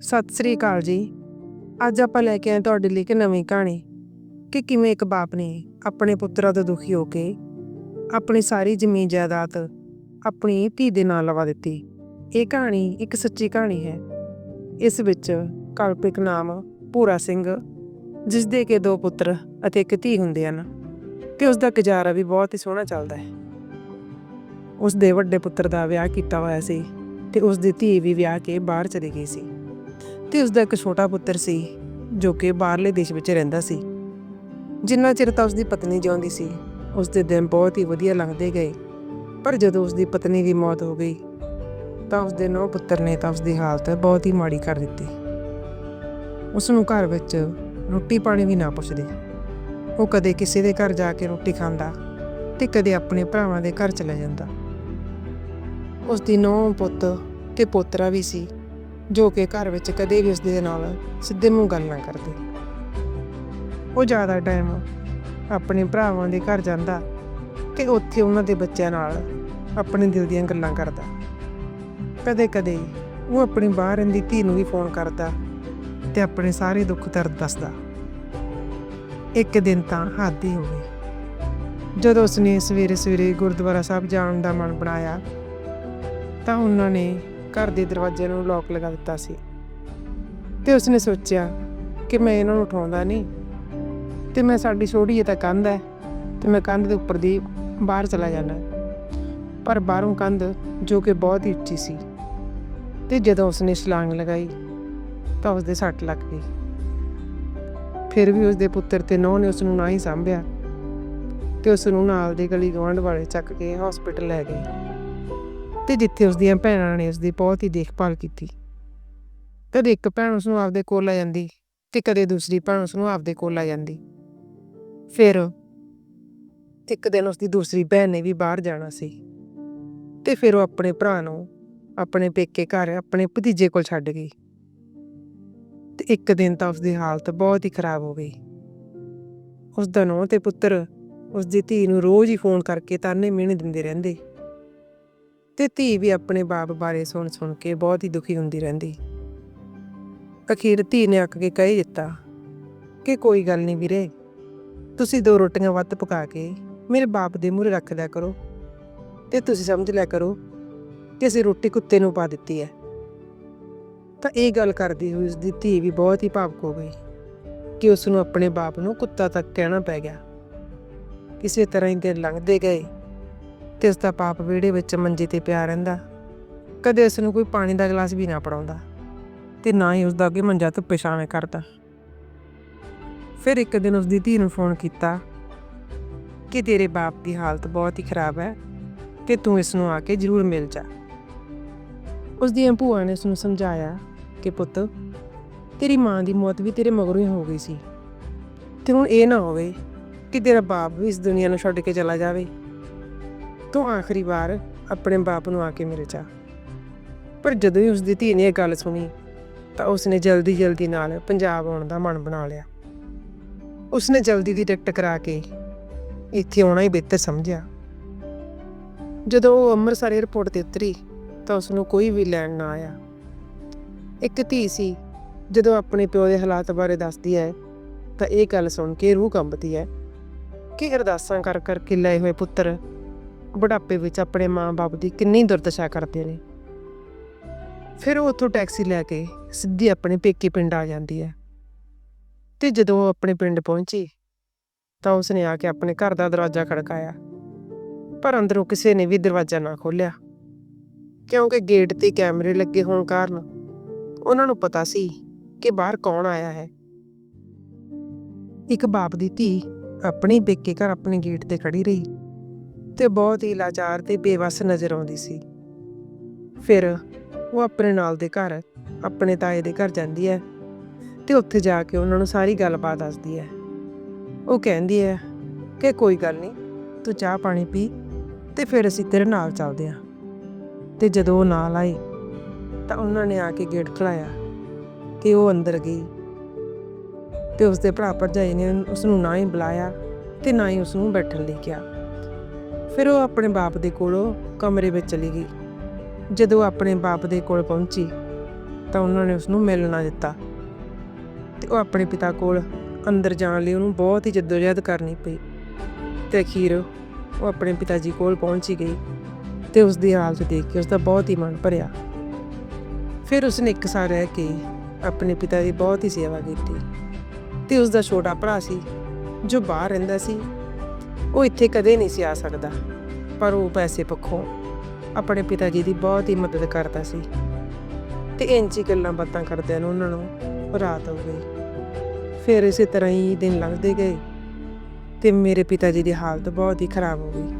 ਸਤਿ ਸ੍ਰੀ ਅਕਾਲ ਜੀ। ਅੱਜ ਆਪਾਂ ਲੈ ਕੇ ਆਏ ਤੁਹਾਡੇ ਲਈ ਇੱਕ ਨਵੀਂ ਕਹਾਣੀ ਕਿ ਕਿਵੇਂ ਇੱਕ ਬਾਪ ਨੇ ਆਪਣੇ ਪੁੱਤਰਾਂ ਤੋਂ ਦੁਖੀ ਹੋ ਕੇ ਆਪਣੀ ਸਾਰੀ ਜ਼ਮੀਨ ਜਾਇਦਾਦ ਆਪਣੀ ਧੀ ਦੇ ਨਾਂ ਲਵਾ ਦਿੱਤੀ। ਇਹ ਕਹਾਣੀ ਇੱਕ ਸੱਚੀ ਕਹਾਣੀ ਹੈ। ਇਸ ਵਿੱਚ ਕਲਪਿਕ ਨਾਮ ਪੂਰਾ ਸਿੰਘ ਜਿਸ ਦੇ ਕੇ ਦੋ ਪੁੱਤਰ ਅਤੇ ਇੱਕ ਧੀ ਹੁੰਦੇ ਹਨ ਤੇ ਉਸ ਦਾ ਗੁਜ਼ਾਰਾ ਵੀ ਬਹੁਤ ਹੀ ਸੋਹਣਾ ਚੱਲਦਾ ਹੈ। ਉਸ ਦੇ ਵੱਡੇ ਪੁੱਤਰ ਦਾ ਵਿਆਹ ਕੀਤਾ ਹੋਇਆ ਸੀ ਤੇ ਉਸ ਦੀ ਧੀ ਵੀ ਵਿਆਹ ਕੇ ਬਾਹਰ ਚਲੀ ਗਈ ਸੀ। ਤੇ ਉਸ ਦਾ ਇੱਕ ਛੋਟਾ ਪੁੱਤਰ ਸੀ, ਜੋ ਕਿ ਬਾਹਰਲੇ ਦੇਸ਼ ਵਿੱਚ ਰਹਿੰਦਾ ਸੀ। ਜਿੰਨਾ ਚਿਰ ਤਾਂ ਉਸ ਦੀ ਪਤਨੀ ਜਿਉਂਦੀ ਸੀ ਉਸ ਦੇ ਦਿਨ ਬਹੁਤ ਹੀ ਵਧੀਆ ਲੰਘਦੇ ਗਏ। ਪਰ ਜਦੋਂ ਉਸ ਦੀ ਪਤਨੀ ਦੀ ਮੌਤ ਹੋ ਗਈ, ਤਾਂ ਉਸ ਦੇ ਨੌ ਪੁੱਤਰ ਨੇ ਤਾਂ ਉਸ ਦੀ ਹਾਲਤ ਬਹੁਤ ਹੀ ਮਾੜੀ ਕਰ ਦਿੱਤੀ। ਉਸ ਨੂੰ ਘਰ ਵਿੱਚ ਰੋਟੀ ਪਾਣੀ ਵੀ ਨਾ ਪੁੱਛਦੇ। ਉਹ ਕਦੇ ਕਿਸੇ ਦੇ ਘਰ ਜਾ ਕੇ ਰੋਟੀ ਖਾਂਦਾ ਤੇ ਕਦੇ ਆਪਣੇ ਭਰਾਵਾਂ ਦੇ ਘਰ ਚਲਾ ਜਾਂਦਾ। ਉਸ ਦੀ ਨੌ ਪੁੱਤ ਤੇ ਪੋਤਰਾ ਵੀ ਸੀ। ਜੋ ਕਿ ਘਰ ਵਿੱਚ ਕਦੇ ਵੀ ਉਸ ਦੇ ਨਾਲ ਸਿੱਧੇ ਮੂੰਹ ਗੱਲ ਨਾ ਕਰਦੇ। ਉਹ ਜ਼ਿਆਦਾ ਟਾਈਮ ਆਪਣੇ ਭਰਾਵਾਂ ਦੇ ਘਰ ਜਾਂਦਾ ਤੇ ਉੱਥੇ ਉਹਨਾਂ ਦੇ ਬੱਚਿਆਂ ਨਾਲ ਆਪਣੇ ਦਿਲ ਦੀਆਂ ਗੱਲਾਂ ਕਰਦਾ। ਕਦੇ-ਕਦੇ ਉਹ ਆਪਣੀ ਬਾਹਰ ਰਹਿੰਦੀ ਧੀ ਨੂੰ ਵੀ ਫੋਨ ਕਰਦਾ ਤੇ ਆਪਣੇ ਸਾਰੇ ਦੁੱਖ ਦਰਦ ਦੱਸਦਾ। ਇੱਕ ਦਿਨ ਤਾਂ ਹੱਦ ਹੀ ਹੋ ਗਈ। ਜਦੋਂ ਉਸਨੇ ਸਵੇਰੇ ਸਵੇਰੇ ਗੁਰਦੁਆਰਾ ਸਾਹਿਬ ਜਾਣ ਦਾ ਮਨ ਬਣਾਇਆ ਤਾਂ ਉਹਨਾਂ ਨੇ ਘਰ ਦੇ ਦਰਵਾਜ਼ੇ ਨੂੰ ਲੋਕ ਲਗਾ ਦਿੱਤਾ ਸੀ। ਤੇ ਉਸਨੇ ਸੋਚਿਆ ਕਿ ਮੈਂ ਇਹਨਾਂ ਨੂੰ ਉਠਾਉਂਦਾ ਨਹੀਂ। ਤੇ ਮੈਂ ਸਾਡੀ ਛੋਟੀ ਤਾਂ ਕੰਧ ਹੈ, ਤੇ ਮੈਂ ਕੰਧ ਦੇ ਉੱਪਰ ਦੀ ਬਾਹਰ ਚਲਾ ਜਾਣਾ ਪਰ ਬਾਹਰੋਂ ਕੰਧ ਜੋ ਕਿ ਬਹੁਤ ਹੀ ਉੱਚੀ ਸੀ, ਤੇ ਜਦੋਂ ਉਸਨੇ ਛਲਾਂਗ ਲਗਾਈ, ਤਾਂ ਉਸਦੇ ਸੱਟ ਲੱਗ ਗਈ। ਫਿਰ ਵੀ ਉਸਦੇ ਪੁੱਤਰ ਤੇ ਨੌਂ ਨੇ ਉਸ ਨੂੰ ਨਾ ਹੀ ਸੰਭਿਆ, ਤੇ ਉਸ ਨੂੰ ਨਾਲ ਦੀ ਗਲੀ ਗਵਾਂਢ ਵਾਲੇ ਚੱਕ ਕੇ ਹਸਪੀਟਲ ਲੈ ਗਏ। ਤੇ ਜਿੱਥੇ ਉਸ ਦੀਆਂ ਭੈਣਾਂ ਨੇ ਉਸ ਦੀ ਬਹੁਤ ਹੀ ਦੇਖਭਾਲ ਕੀਤੀ। ਕਦੇ ਇੱਕ ਭੈਣ ਉਸ ਨੂੰ ਆਪਦੇ ਕੋਲ ਲੈ ਜਾਂਦੀ ਤੇ ਕਦੇ ਦੂਸਰੀ ਭੈਣ ਉਸ ਨੂੰ ਆਪਦੇ ਕੋਲ ਲੈ ਜਾਂਦੀ। ਫਿਰ ਇੱਕ ਦਿਨ ਉਸ ਦੀ ਦੂਸਰੀ ਭੈਣ ਨੇ ਵੀ ਬਾਹਰ ਜਾਣਾ ਸੀ ਤੇ ਫਿਰ ਉਹ ਆਪਣੇ ਭਰਾ ਨੂੰ, ਆਪਣੇ ਪੇਕੇ ਘਰ, ਆਪਣੇ ਭਤੀਜੇ ਕੋਲ ਛੱਡ ਗਈ। ਤੇ ਇੱਕ ਦਿਨ ਤਾਂ ਉਸ ਦੀ ਹਾਲਤ ਬਹੁਤ ਹੀ ਖਰਾਬ ਹੋ ਗਈ। ਉਸ ਦਾ ਨੂੰਹ ਤੇ ਪੁੱਤਰ ਉਸ ਦੀ ਧੀ ਨੂੰ ਰੋਜ਼ ਹੀ ਫੋਨ ਕਰਕੇ ਤਾਨੇ ਮਿਹਣੇ ਦਿੰਦੇ ਰਹਿੰਦੇ। ਤੇ ਧੀ ਵੀ ਆਪਣੇ ਬਾਪ ਬਾਰੇ ਸੁਣ ਸੁਣ ਕੇ ਬਹੁਤ ਹੀ ਦੁਖੀ ਹੁੰਦੀ ਰਹਿੰਦੀ। ਅਖੀਰ ਧੀ ਨੇ ਅੱਕ ਕੇ ਕਹਿ ਦਿੱਤਾ ਕਿ ਕੋਈ ਗੱਲ ਨਹੀਂ ਵੀਰੇ, ਤੁਸੀਂ ਦੋ ਰੋਟੀਆਂ ਵੱਧ ਪਕਾ ਕੇ ਮੇਰੇ ਬਾਪ ਦੇ ਮੂਹਰੇ ਰੱਖ ਦਿਆ ਕਰੋ ਤੇ ਤੁਸੀਂ ਸਮਝ ਲਿਆ ਕਰੋ ਕਿ ਅਸੀਂ ਰੋਟੀ ਕੁੱਤੇ ਨੂੰ ਪਾ ਦਿੱਤੀ ਹੈ। ਤਾਂ ਇਹ ਗੱਲ ਕਰਦੀ ਹੋਈ ਉਸ ਦੀ ਧੀ ਵੀ ਬਹੁਤ ਹੀ ਭਾਵਕ ਹੋ ਗਈ ਕਿ ਉਸ ਨੂੰ ਆਪਣੇ ਬਾਪ ਨੂੰ ਕੁੱਤਾ ਤੱਕ ਕਹਿਣਾ ਪੈ ਗਿਆ। ਕਿਸੇ ਤਰ੍ਹਾਂ ਹੀ ਦਿਨ ਲੰਘਦੇ ਗਏ। ਤੇ ਉਸ ਦਾ ਪਾਪ ਵਿਹੜੇ ਵਿੱਚ ਮੰਜੇ ਤੇ ਪਿਆ ਰਹਿੰਦਾ। ਕਦੇ ਉਸ ਨੂੰ ਕੋਈ ਪਾਣੀ ਦਾ ਗਲਾਸ ਵੀ ਨਾ ਪੜਾਉਂਦਾ ਤੇ ਨਾ ਹੀ ਉਸ ਦਾ ਅੱਗੇ ਮੰਜਾ ਧੁੱਪੇ ਛਾਵੇਂ ਕਰਦਾ। ਫਿਰ ਇੱਕ ਦਿਨ ਉਸ ਦੀ ਧੀ ਨੂੰ ਫੋਨ ਕੀਤਾ ਕਿ ਤੇਰੇ ਬਾਪ ਦੀ ਹਾਲਤ ਬਹੁਤ ਹੀ ਖਰਾਬ ਹੈ ਤੇ ਤੂੰ ਇਸ ਨੂੰ ਆ ਕੇ ਜ਼ਰੂਰ ਮਿਲ ਜਾ। ਉਸ ਦੀਆਂ ਭੂਆ ਨੇ ਉਸ ਨੂੰ ਸਮਝਾਇਆ ਕਿ ਪੁੱਤ, ਤੇਰੀ ਮਾਂ ਦੀ ਮੌਤ ਵੀ ਤੇਰੇ ਮਗਰੋਂ ਹੀ ਹੋ ਗਈ ਸੀ ਤੇ ਹੁਣ ਇਹ ਨਾ ਹੋਵੇ ਕਿ ਤੇਰਾ ਬਾਪ ਵੀ ਇਸ ਦੁਨੀਆ ਨੂੰ ਛੱਡ ਕੇ ਚਲਾ ਜਾਵੇ। ਤੂੰ ਆਖਰੀ ਵਾਰ ਆਪਣੇ ਬਾਪ ਨੂੰ ਆ ਕੇ ਮਿਲ ਜਾ ਪਰ ਜਦੋਂ ਹੀ ਉਸ ਦੀ ਧੀ ਨੇ ਇਹ ਗੱਲ ਸੁਣੀ, ਤਾਂ ਉਸਨੇ ਜਲਦੀ ਜਲਦੀ ਨਾਲ ਪੰਜਾਬ ਆਉਣ ਦਾ ਮਨ ਬਣਾ ਲਿਆ। ਉਸਨੇ ਜਲਦੀ ਦੀ ਟਿਕਟ ਕਰਾ ਕੇ ਇੱਥੇ ਆਉਣਾ ਹੀ ਬਿਹਤਰ ਸਮਝਿਆ। ਜਦੋਂ ਉਹ ਅੰਮ੍ਰਿਤਸਰ 에ਅਰਪੋਰਟ ਤੇ ਉਤਰੀ, ਤਾਂ ਉਸ ਨੂੰ ਕੋਈ ਵੀ ਲੈਣ ਨਾ ਆਇਆ। ਇੱਕ ਧੀ ਸੀ, ਜਦੋਂ ਆਪਣੇ ਪਿਓ ਦੇ ਹਾਲਾਤ ਬਾਰੇ ਦੱਸਦੀ ਹੈ, ਤਾਂ ਇਹ ਗੱਲ ਸੁਣ ਕੇ ਰੂਹ ਕੰਬਦੀ ਹੈ ਕਿ ਅਰਦਾਸਾਂ ਕਰ ਕਰਕੇ ਲਏ ਹੋਏ ਪੁੱਤਰ ਬੁਢਾਪੇ ਵਿੱਚ ਆਪਣੇ ਮਾਂ-ਬਾਪ ਦੀ ਕਿੰਨੀ ਦੁਰਦਸ਼ਾ ਕਰਦੇ ਨੇ। ਫਿਰ ਉਹ ਉੱਥੋਂ ਟੈਕਸੀ ਲੈ ਕੇ ਸਿੱਧੀ ਆਪਣੇ ਪੇਕੇ ਪਿੰਡ ਆ ਜਾਂਦੀ ਹੈ। ਤੇ ਜਦੋਂ ਉਹ ਆਪਣੇ ਪਿੰਡ ਪਹੁੰਚੀ, ਤਾਂ ਉਸਨੇ ਆ ਕੇ ਆਪਣੇ ਘਰ ਦਾ ਦਰਵਾਜ਼ਾ ਖੜਕਾਇਆ। ਪਰ ਅੰਦਰੋਂ ਕਿਸੇ ਨੇ ਵੀ ਦਰਵਾਜ਼ਾ ਨਾ ਖੋਲ੍ਹਿਆ, ਕਿਉਂਕਿ ਗੇਟ ਤੇ ਕੈਮਰੇ ਲੱਗੇ ਹੋਣ ਕਾਰਨ ਉਹਨਾਂ ਨੂੰ ਪਤਾ ਸੀ ਕਿ ਬਾਹਰ ਕੌਣ ਆਇਆ ਹੈ। ਇੱਕ ਬਾਪ ਦੀ ਧੀ ਆਪਣੇ ਪੇਕੇ ਘਰ ਆਪਣੇ ਗੇਟ ਤੇ ਖੜੀ ਰਹੀ। ਤੇ ਬਹੁਤ ਹੀ ਲਾਚਾਰ ਤੇ ਬੇਵਸ ਨਜ਼ਰ ਆਉਂਦੀ ਸੀ। ਫਿਰ ਉਹ ਆਪਣੇ ਨਾਲ ਦੇ ਘਰ, ਆਪਣੇ ਤਾਏ ਦੇ ਘਰ ਜਾਂਦੀ ਹੈ ਤੇ ਉੱਥੇ ਜਾ ਕੇ ਉਹਨਾਂ ਨੂੰ ਸਾਰੀ ਗੱਲਬਾਤ ਦੱਸਦੀ ਹੈ। ਉਹ ਕਹਿੰਦੀ ਹੈ ਕਿ ਕੋਈ ਗੱਲ ਨਹੀਂ, ਤੂੰ ਚਾਹ ਪਾਣੀ ਪੀ ਤੇ ਫਿਰ ਅਸੀਂ ਤੇਰੇ ਨਾਲ ਚੱਲਦੇ ਹਾਂ। ਤੇ ਜਦੋਂ ਉਹ ਨਾਲ ਆਈ ਤਾਂ ਉਹਨਾਂ ਨੇ ਆ ਕੇ ਗੇਟ ਖਲਾਇਆ ਕਿ ਉਹ ਅੰਦਰ ਗਈ ਤੇ ਉਸਦੇ ਭਰਾ ਭਰਜਾਈ ਨੇ ਉਸ ਨੂੰ ਨਾ ਹੀ ਬੁਲਾਇਆ ਤੇ ਨਾ ਹੀ ਉਸ ਨੂੰ ਬੈਠਣ ਲਈ ਕਿਹਾ। ਫਿਰ ਉਹ ਆਪਣੇ ਬਾਪ ਦੇ ਕੋਲੋਂ ਕਮਰੇ ਵਿੱਚ ਚਲੀ ਗਈ। ਜਦੋਂ ਆਪਣੇ ਬਾਪ ਦੇ ਕੋਲ ਪਹੁੰਚੀ, ਤਾਂ ਉਹਨਾਂ ਨੇ ਉਸ ਨੂੰ ਮਿਲਣ ਦਿੱਤਾ ਤੇ ਉਹ ਆਪਣੇ ਪਿਤਾ ਕੋਲ ਅੰਦਰ ਜਾਣ ਲਈ ਉਹਨੂੰ ਬਹੁਤ ਹੀ ਜਦੋਜਹਿਦ ਕਰਨੀ ਪਈ ਤੇ ਅਖੀਰ ਉਹ ਆਪਣੇ ਪਿਤਾ ਜੀ ਕੋਲ ਪਹੁੰਚੀ ਗਈ ਤੇ ਉਸ ਦੀ ਹਾਲਤ ਦੇਖ ਕੇ ਉਸ ਦਾ ਬਹੁਤ ਹੀ ਮਨ ਭਰਿਆ। ਫਿਰ ਉਸਨੇ ਇੱਕ ਸਾਲ ਰਹਿ ਕੇ ਆਪਣੇ ਪਿਤਾ ਦੀ ਬਹੁਤ ਹੀ ਸੇਵਾ ਕੀਤੀ ਤੇ ਉਸ ਦਾ ਛੋਟਾ ਭਰਾ ਸੀ ਜੋ ਬਾਹਰ ਰਹਿੰਦਾ ਸੀ ਉਹ ਇੱਥੇ ਕਦੇ ਨਹੀਂ ਸੀ ਆ ਸਕਦਾ। ਪਰ ਉਹ ਪੈਸੇ ਪੱਖੋਂ ਆਪਣੇ ਪਿਤਾ ਜੀ ਦੀ ਬਹੁਤ ਹੀ ਮਦਦ ਕਰਦਾ ਸੀ। ਤੇ ਇੰਚ ਹੀ ਗੱਲਾਂ ਬਾਤਾਂ ਕਰਦਿਆਂ ਨੂੰ ਉਹਨਾਂ ਨੂੰ ਰਾਤ ਹੋ ਗਈ। ਫਿਰ ਇਸੇ ਤਰ੍ਹਾਂ ਹੀ ਦਿਨ ਲੰਘਦੇ ਗਏ ਤੇ ਮੇਰੇ ਪਿਤਾ ਜੀ ਦੀ ਹਾਲਤ ਬਹੁਤ ਹੀ ਖਰਾਬ ਹੋ ਗਈ।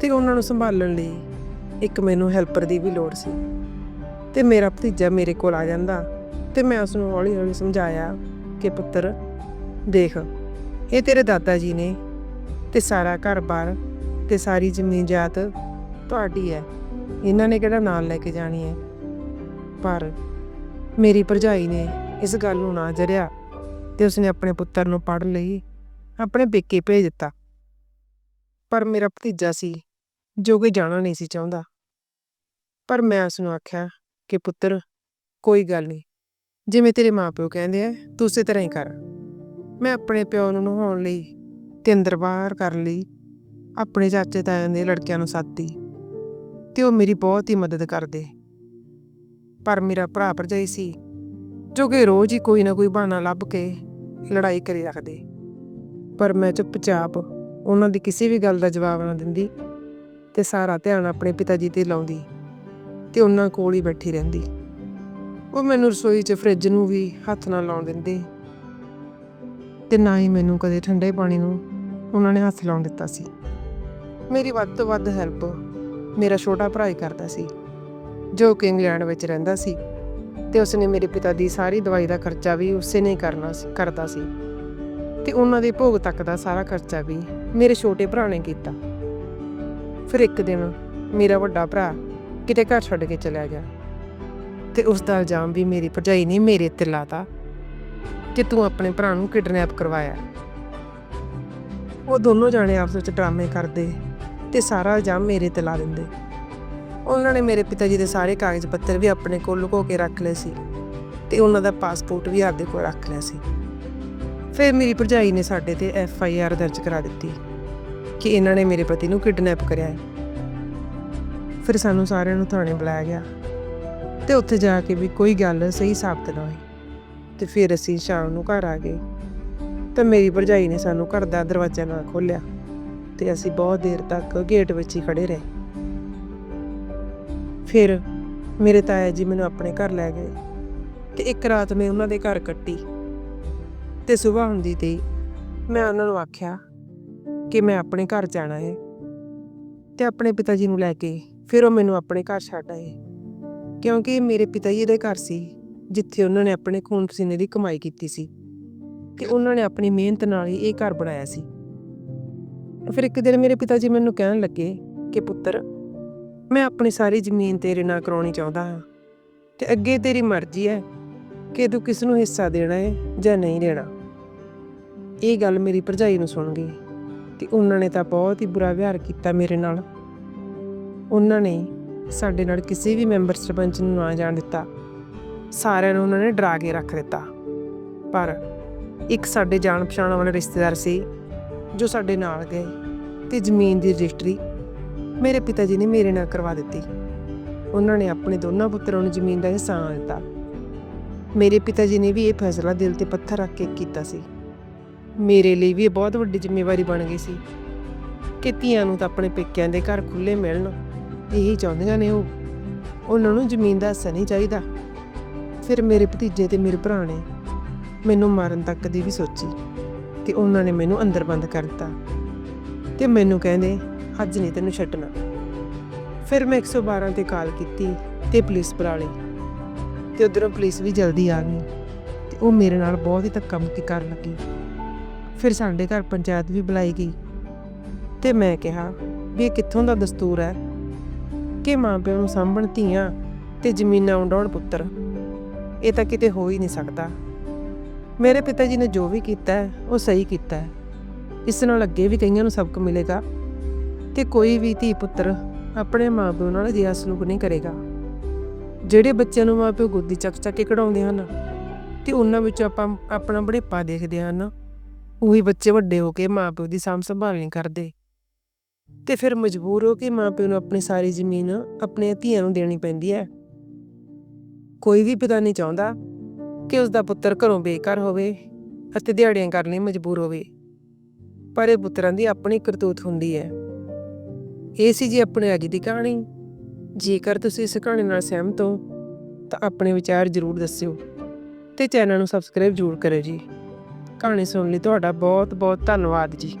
ਤੇ ਉਹਨਾਂ ਨੂੰ ਸੰਭਾਲਣ ਲਈ ਇੱਕ ਮੈਨੂੰ ਹੈਲਪਰ ਦੀ ਵੀ ਲੋੜ ਸੀ। ਤੇ ਮੇਰਾ ਭਤੀਜਾ ਮੇਰੇ ਕੋਲ ਆ ਜਾਂਦਾ ਤੇ ਮੈਂ ਉਸ ਨੂੰ ਹੌਲੀ-ਹੌਲੀ ਸਮਝਾਇਆ ਕਿ ਪੁੱਤਰ ਦੇਖ, ਇਹ ਤੇਰੇ ਦਾਦਾ ਜੀ ਨੇ ਤੇ ਸਾਰਾ ਘਰ-ਬਾਰ ਤੇ ਸਾਰੀ ਜ਼ਮੀਨ ਜਾਤ ਤੁਹਾਡੀ ਹੈ। ਇਹਨਾਂ ਨੇ ਕਿਹੜਾ ਨਾਲ ਲੈ ਕੇ ਜਾਣੀ ਹੈ? ਪਰ ਮੇਰੀ ਭਰਜਾਈ ਨੇ ਇਸ ਗੱਲ ਨੂੰ ਨਾ ਜਰਿਆ ਤੇ ਉਸਨੇ ਆਪਣੇ ਪੁੱਤਰ ਨੂੰ ਪੜ੍ਹ ਲਈ, ਆਪਣੇ ਪੇਕੇ ਭੇਜ ਦਿੱਤਾ। ਪਰ ਮੇਰਾ ਭਤੀਜਾ ਸੀ, ਜੋ ਕਿ ਜਾਣਾ ਨਹੀਂ ਸੀ ਚਾਹੁੰਦਾ। ਪਰ ਮੈਂ ਉਸ ਨੂੰ ਆਖਿਆ ਕਿ ਪੁੱਤਰ, ਕੋਈ ਗੱਲ ਨਹੀਂ। ਜਿਵੇਂ ਤੇਰੇ ਮਾਪਿਓ ਕਹਿੰਦੇ ਆ, ਤੂੰ ਉਸੇ ਤਰ੍ਹਾਂ ਹੀ ਕਰ। ਮੈਂ ਆਪਣੇ ਪਿਓ ਨੂੰ ਨਹਾਉਣ ਲਈ ਤੇ ਅੰਦਰ ਬਾਹਰ ਕਰਨ ਲਈ, ਆਪਣੇ ਚਾਚੇ ਤਾਇਆਂ ਦੇ ਲੜਕਿਆਂ ਨੂੰ ਸਾਥੀ ਤੇ ਉਹ ਮੇਰੀ ਬਹੁਤ ਹੀ ਮਦਦ ਕਰਦੇ। ਪਰ ਮੇਰਾ ਭਰਾ ਭਰਜਾਈ ਸੀ, ਜੋ ਕਿ ਰੋਜ਼ ਹੀ ਕੋਈ ਨਾ ਕੋਈ ਬਹਾਨਾ ਲੱਭ ਕੇ ਲੜਾਈ ਕਰੀ ਰੱਖਦੇ। ਪਰ ਮੈਂ ਚੁੱਪਚਾਪ ਉਹਨਾਂ ਦੀ ਕਿਸੇ ਵੀ ਗੱਲ ਦਾ ਜਵਾਬ ਨਾ ਦਿੰਦੀ ਤੇ ਸਾਰਾ ਧਿਆਨ ਆਪਣੇ ਪਿਤਾ ਜੀ ਤੇ ਲਾਉਂਦੀ ਤੇ ਉਹਨਾਂ ਕੋਲ ਹੀ ਬੈਠੀ ਰਹਿੰਦੀ। ਉਹ ਮੈਨੂੰ ਰਸੋਈ 'ਚ ਫ੍ਰਿਜ ਨੂੰ ਵੀ ਹੱਥ ਨਾ ਲਾਉਣ ਦਿੰਦੇ ਤੇ ਨਾ ਹੀ ਮੈਨੂੰ ਕਦੇ ਠੰਡੇ ਪਾਣੀ ਨੂੰ ਉਹਨਾਂ ਨੇ ਹੱਥ ਲਾਉਣ ਦਿੱਤਾ ਸੀ। ਮੇਰੀ ਵੱਧ ਤੋਂ ਵੱਧ ਹੈਲਪ ਮੇਰਾ ਛੋਟਾ ਭਰਾ ਹੀ ਕਰਦਾ ਸੀ, ਜੋ ਕਿ ਇੰਗਲੈਂਡ ਵਿੱਚ ਰਹਿੰਦਾ ਸੀ ਤੇ ਉਸਨੇ ਮੇਰੇ ਪਿਤਾ ਦੀ ਸਾਰੀ ਦਵਾਈ ਦਾ ਖਰਚਾ ਵੀ ਉਸੇ ਨੇ ਕਰਨਾ ਸੀ, ਕਰਦਾ ਸੀ। ਤੇ ਉਹਨਾਂ ਦੇ ਭੋਗ ਤੱਕ ਦਾ ਸਾਰਾ ਖਰਚਾ ਵੀ ਮੇਰੇ ਛੋਟੇ ਭਰਾ ਨੇ ਕੀਤਾ। ਫਿਰ ਇੱਕ ਦਿਨ ਮੇਰਾ ਵੱਡਾ ਭਰਾ ਕਿਤੇ ਘਰ ਛੱਡ ਕੇ ਚਲਿਆ ਗਿਆ ਤੇ ਉਸ ਦਾ ਇਲਜ਼ਾਮ ਵੀ ਮੇਰੀ ਭਰਜਾਈ ਨੇ ਮੇਰੇ ਤੇ ਲਾਤਾ ਕਿ ਤੂੰ ਆਪਣੇ ਭਰਾ ਨੂੰ ਕਿਡਨੈਪ ਕਰਵਾਇਆ। ਉਹ ਦੋਨੋਂ ਜਾਣੇ ਆਪਸ ਵਿੱਚ ਡਰਾਮੇ ਕਰਦੇ ਤੇ ਸਾਰਾ ਇਲਜ਼ਾਮ ਮੇਰੇ ਤੇ ਲਾ ਦਿੰਦੇ। ਉਹਨਾਂ ਨੇ ਮੇਰੇ ਪਿਤਾ ਜੀ ਦੇ ਸਾਰੇ ਕਾਗਜ਼ ਪੱਤਰ ਵੀ ਆਪਣੇ ਕੋਲ ਲੁਕੋ ਕੇ ਰੱਖ ਲਏ ਸੀ ਤੇ ਉਹਨਾਂ ਦਾ ਪਾਸਪੋਰਟ ਵੀ ਆਪਦੇ ਕੋਲ ਰੱਖ ਲਿਆ ਸੀ। ਫਿਰ ਮੇਰੀ ਭਰਜਾਈ ਨੇ ਸਾਡੇ ਤੇ ਐਫ ਆਈ ਆਰ ਦਰਜ ਕਰਾ ਦਿੱਤੀ ਕਿ ਇਹਨਾਂ ਨੇ ਮੇਰੇ ਪਤੀ ਨੂੰ ਕਿਡਨੈਪ ਕਰਿਆ ਹੈ। ਫਿਰ ਸਾਨੂੰ ਸਾਰਿਆਂ ਨੂੰ ਥਾਣੇ ਬੁਲਾਇਆ ਗਿਆ ਤੇ ਉੱਥੇ ਜਾ ਕੇ ਵੀ ਕੋਈ ਗੱਲ ਸਹੀ ਸਾਬਤ ਨਾ ਹੋਈ ਤੇ ਫਿਰ ਅਸੀਂ ਸ਼ਾਮ ਨੂੰ ਘਰ ਆ ਗਏ। ਤਾਂ ਮੇਰੀ ਭਰਜਾਈ ਨੇ ਸਾਨੂੰ ਘਰ ਦਾ ਦਰਵਾਜ਼ਾ ਨਾ ਖੋਲ੍ਹਿਆ ਤੇ ਅਸੀਂ ਬਹੁਤ ਦੇਰ ਤੱਕ ਗੇਟ ਵਿੱਚ ਹੀ ਖੜੇ ਰਹੇ। ਫਿਰ ਮੇਰੇ ਤਾਇਆ ਜੀ ਮੈਨੂੰ ਆਪਣੇ ਘਰ ਲੈ ਗਏ ਤੇ ਇੱਕ ਰਾਤ ਮੈਂ ਉਹਨਾਂ ਦੇ ਘਰ ਕੱਟੀ ਤੇ ਸਵੇਰ ਹੁੰਦੀ ਤੇ ਮੈਂ ਉਹਨਾਂ ਨੂੰ ਆਖਿਆ ਕਿ ਮੈਂ ਆਪਣੇ ਘਰ ਜਾਣਾ ਹੈ ਤੇ ਆਪਣੇ ਪਿਤਾ ਜੀ ਨੂੰ ਲੈ ਕੇ ਫਿਰ ਉਹ ਮੈਨੂੰ ਆਪਣੇ ਘਰ ਛੱਡ ਆਏ ਕਿਉਂਕਿ ਮੇਰੇ ਪਿਤਾ ਜੀ ਦੇ ਘਰ ਸੀ ਜਿੱਥੇ ਉਹਨਾਂ ਨੇ ਆਪਣੇ ਖੂਨ ਪਸੀਨੇ ਦੀ ਕਮਾਈ ਕੀਤੀ ਸੀ। ਕਿ ਉਹਨਾਂ ਨੇ ਆਪਣੀ ਮਿਹਨਤ ਨਾਲ ਹੀ ਇਹ ਘਰ ਬਣਾਇਆ ਸੀ। ਫਿਰ ਇੱਕ ਦਿਨ ਮੇਰੇ ਪਿਤਾ ਜੀ ਮੈਨੂੰ ਕਹਿਣ ਲੱਗੇ ਕਿ ਪੁੱਤਰ, ਮੈਂ ਆਪਣੀ ਸਾਰੀ ਜ਼ਮੀਨ ਤੇਰੇ ਨਾਲ ਕਰਾਉਣੀ ਚਾਹੁੰਦਾ ਹਾਂ ਤੇ ਅੱਗੇ ਤੇਰੀ ਮਰਜ਼ੀ ਹੈ ਕਿ ਤੂੰ ਕਿਸ ਨੂੰ ਹਿੱਸਾ ਦੇਣਾ ਹੈ ਜਾਂ ਨਹੀਂ ਦੇਣਾ। ਇਹ ਗੱਲ ਮੇਰੀ ਭਰਜਾਈ ਨੂੰ ਸੁਣ ਗਈ ਤੇ ਉਹਨਾਂ ਨੇ ਤਾਂ ਬਹੁਤ ਹੀ ਬੁਰਾ ਵਿਹਾਰ ਕੀਤਾ ਮੇਰੇ ਨਾਲ। ਉਹਨਾਂ ਨੇ ਸਾਡੇ ਨਾਲ ਕਿਸੇ ਵੀ ਮੈਂਬਰ ਸਰਪੰਚ ਨੂੰ ਨਾ ਜਾਣ ਦਿੱਤਾ। ਸਾਰਿਆਂ ਨੂੰ ਉਹਨਾਂ ਨੇ ਡਰਾ ਕੇ ਰੱਖ ਦਿੱਤਾ। ਪਰ ਇੱਕ ਸਾਡੇ ਜਾਣ ਪਛਾਣ ਵਾਲੇ ਰਿਸ਼ਤੇਦਾਰ ਸੀ, ਜੋ ਸਾਡੇ ਨਾਲ ਗਏ ਤੇ ਜ਼ਮੀਨ ਦੀ ਰਜਿਸਟਰੀ ਮੇਰੇ ਪਿਤਾ ਜੀ ਨੇ ਮੇਰੇ ਨਾਲ ਕਰਵਾ ਦਿੱਤੀ। ਉਹਨਾਂ ਨੇ ਆਪਣੇ ਦੋਨਾਂ ਪੁੱਤਰਾਂ ਨੂੰ ਜ਼ਮੀਨ ਦਾ ਹਿੱਸਾ ਨਾ ਦਿੱਤਾ। ਮੇਰੇ ਪਿਤਾ ਜੀ ਨੇ ਵੀ ਇਹ ਫੈਸਲਾ ਦਿਲ ਤੇ ਪੱਥਰ ਰੱਖ ਕੇ ਕੀਤਾ ਸੀ। ਮੇਰੇ ਲਈ ਵੀ ਇਹ ਬਹੁਤ ਵੱਡੀ ਜ਼ਿੰਮੇਵਾਰੀ ਬਣ ਗਈ ਸੀ ਕਿ ਧੀਆਂ ਨੂੰ ਤਾਂ ਆਪਣੇ ਪੇਕਿਆਂ ਦੇ ਘਰ ਖੁੱਲੇ ਮਿਲਣ, ਇਹੀ ਚਾਹੁੰਦੀਆਂ ਨੇ ਉਹ। ਉਹਨਾਂ ਨੂੰ ਜ਼ਮੀਨ ਦਾ ਹਿੱਸਾ ਨਹੀਂ ਚਾਹੀਦਾ। ਫਿਰ ਮੇਰੇ ਭਤੀਜੇ ਤੇ ਮੇਰੇ ਭਰਾ ਨੇ ਮੈਨੂੰ ਮਾਰਨ ਤੱਕ ਦੀ ਵੀ ਸੋਚੀ ਤੇ ਉਹਨਾਂ ਨੇ ਮੈਨੂੰ ਅੰਦਰ ਬੰਦ ਕਰ ਦਿੱਤਾ ਤੇ ਮੈਨੂੰ ਕਹਿੰਦੇ, ਅੱਜ ਨਹੀਂ ਤੈਨੂੰ ਛੱਡਣਾ। ਫਿਰ ਮੈਂ 112 ਤੇ ਕਾਲ ਕੀਤੀ ਤੇ ਪੁਲਿਸ ਬੁਲਾ ਲਈ ਤੇ ਉਧਰੋਂ ਪੁਲਿਸ ਵੀ ਜਲਦੀ ਆ ਗਈ ਤੇ ਉਹ ਮੇਰੇ ਨਾਲ ਬਹੁਤ ਹੀ ਧੱਕਾ ਮੁੱਕੀ ਕਰਨ ਲੱਗੀ। ਫਿਰ ਸਾਡੇ ਘਰ ਪੰਚਾਇਤ ਵੀ ਬੁਲਾਈ ਗਈ ਤੇ ਮੈਂ ਕਿਹਾ ਵੀ ਇਹ ਕਿੱਥੋਂ ਦਾ ਦਸਤੂਰ ਹੈ ਕਿ ਮਾਂ ਪਿਓ ਨੂੰ ਸਾਂਭਣ ਧੀਆਂ ਤੇ ਜ਼ਮੀਨਾਂ ਉਡਾਉਣ ਪੁੱਤਰ। ਇਹ ਤਾਂ ਕਿਤੇ ਹੋ ਹੀ ਨਹੀਂ ਸਕਦਾ। ਮੇਰੇ ਪਿਤਾ ਜੀ ਨੇ ਜੋ ਵੀ ਕੀਤਾ ਹੈ, ਉਹ ਸਹੀ ਕੀਤਾ ਹੈ। ਇਸ ਨਾਲ ਅੱਗੇ ਵੀ ਕਈਆਂ ਨੂੰ ਸਬਕ ਮਿਲੇਗਾ ਤੇ ਕੋਈ ਵੀ ਧੀ ਪੁੱਤਰ ਆਪਣੇ ਮਾਂ ਪਿਓ ਨਾਲ ਅਜਿਹਾ ਸਲੂਕ ਨਹੀਂ ਕਰੇਗਾ। ਜਿਹੜੇ ਬੱਚਿਆਂ ਨੂੰ ਮਾਪਿਓ ਗੋਦੀ ਚੱਕ ਚੱਕ ਕੇ ਕਢਾਉਂਦੇ ਹਨ ਤੇ ਉਹਨਾਂ ਵਿੱਚ ਆਪਾਂ ਆਪਣਾ ਬੜੇਪਾ ਦੇਖਦੇ ਹਨ ਉਹੀ ਬੱਚੇ ਵੱਡੇ ਹੋ ਕੇ ਮਾਪਿਓ ਦੀ ਸਾਂਭ ਸੰਭਾਲ ਨਹੀਂ ਕਰਦੇ। ਤੇ ਫਿਰ ਮਜਬੂਰ ਹੋ ਕੇ ਮਾਪਿਓ ਨੂੰ ਆਪਣੀ ਸਾਰੀ ਜ਼ਮੀਨ ਆਪਣੇ ਧੀਆਂ ਨੂੰ ਦੇਣੀ ਪੈਂਦੀ ਹੈ। ਕੋਈ ਵੀ ਪਿਤਾ ਨਹੀਂ ਚਾਹੁੰਦਾ ਕਿ ਉਸ ਦਾ ਪੁੱਤਰ ਘਰੋਂ ਬੇਘਰ ਹੋਵੇ ਅਤੇ ਦਿਹਾੜੀਆਂ ਕਰਨ ਲਈ ਮਜਬੂਰ ਹੋਵੇ। ਪਰ ਇਹ ਪੁੱਤਰਾਂ ਦੀ ਆਪਣੀ ਕਰਤੂਤ ਹੁੰਦੀ ਹੈ। ਇਹ ਸੀ ਜੀ ਆਪਣੇ ਅੱਜ ਦੀ ਕਹਾਣੀ। ਜੇਕਰ ਤੁਸੀਂ ਇਸ ਕਹਾਣੀ ਨਾਲ ਸਹਿਮਤ ਹੋ, ਤਾਂ ਆਪਣੇ ਵਿਚਾਰ ਜ਼ਰੂਰ ਦੱਸਿਓ ਤੇ ਚੈਨਲ ਨੂੰ ਸਬਸਕ੍ਰਾਈਬ ਜ਼ਰੂਰ ਕਰਿਓ ਜੀ। ਕਹਾਣੀ ਸੁਣਨ ਲਈ ਤੁਹਾਡਾ ਬਹੁਤ ਬਹੁਤ ਧੰਨਵਾਦ ਜੀ।